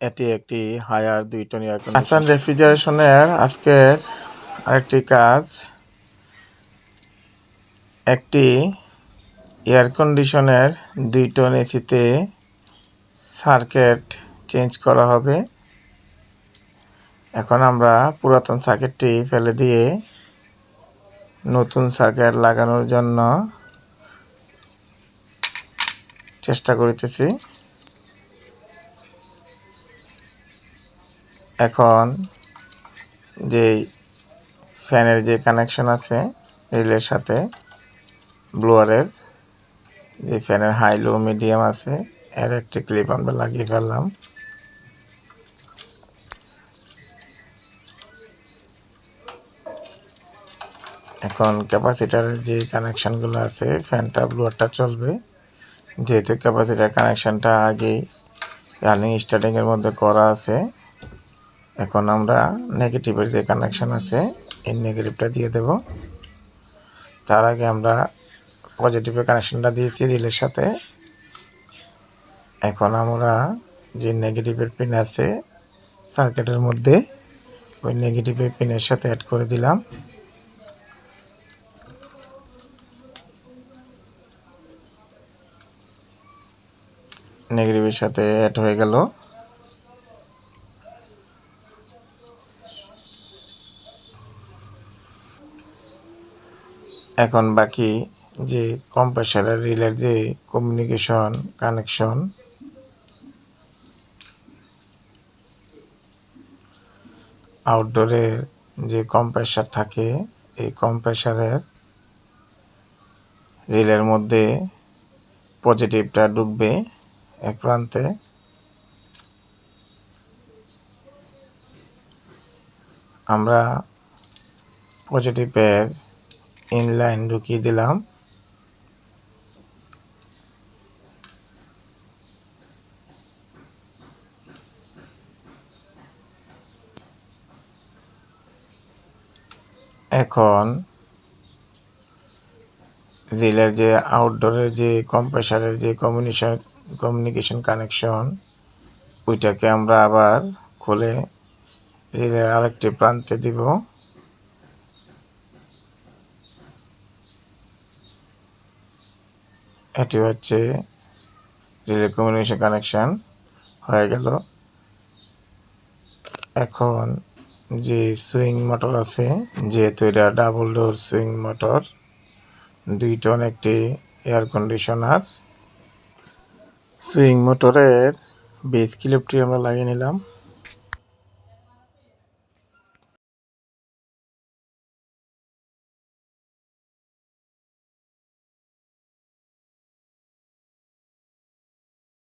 এটি একটি হায়ার দুই টন এয়ার আসান রেফ্রিজারেশনের আজকের আরেকটি কাজ, একটি এয়ার কন্ডিশনের দুই টন এসিতে সার্কিট চেঞ্জ করা হবে। এখন আমরা পুরাতন সার্কিটটি ফেলে দিয়ে নতুন সার্কিট লাগানোর জন্য চেষ্টা করিতেছি। এখন যে ফ্যানের যে কানেকশন আছে রিলের সাথে, ব্লোয়ারের যে ফ্যানের হাই লো মিডিয়াম আছে, এর একটি ক্লিপ আমরা লাগিয়ে ফেললাম। এখন ক্যাপাসিটারের যে কানেকশানগুলো আছে, ফ্যানটা, ব্লোয়ারটা চলবে। যেহেতু ক্যাপাসিটার কানেকশানটা আগেই রানিং স্টার্টিংয়ের মধ্যে করা আছে এখন আমরা নেগেটিভের যে কানেকশান আছে, এই নেগেটিভটা দিয়ে দেব। তার আগে আমরা পজিটিভের কানেকশানটা দিয়েছি রিলের সাথে। এখন আমরা যে নেগেটিভের পিন আছে সার্কিটের মধ্যে, ওই নেগেটিভের পিনের সাথে অ্যাড করে দিলাম। নেগেটিভের সাথে অ্যাড হয়ে গেল। এখন বাকি যে কম্প্রেসারের রিলের যে কমিউনিকেশন কানেকশন আউটডোরের যে কম্প্রেসার থাকে, এই কম্প্রেসারের রিলের মধ্যে পজিটিভটা ঢুকবে এক প্রান্তে। আমরা পজিটিভের ইনলাইন ঢুকিয়ে দিলাম। এখন রিলের যে আউটডোরের যে কম্প্রেসারের যে কমিউনিকেশন কমিউনিকেশন কানেকশন ওইটাকে আমরা আবার খুলে রিলের আরেকটি প্রান্তে দিব। এটি হচ্ছে, রিলে কমিউনিকেশন কানেকশান হয়ে গেল। এখন যে সুইং মোটর আছে, যেহেতু এটা ডাবল ডোর সুইং মোটর দুই টন একটি এয়ার কন্ডিশনার সুইং মোটরের বেস ক্লিপটি আমরা লাগিয়ে নিলাম।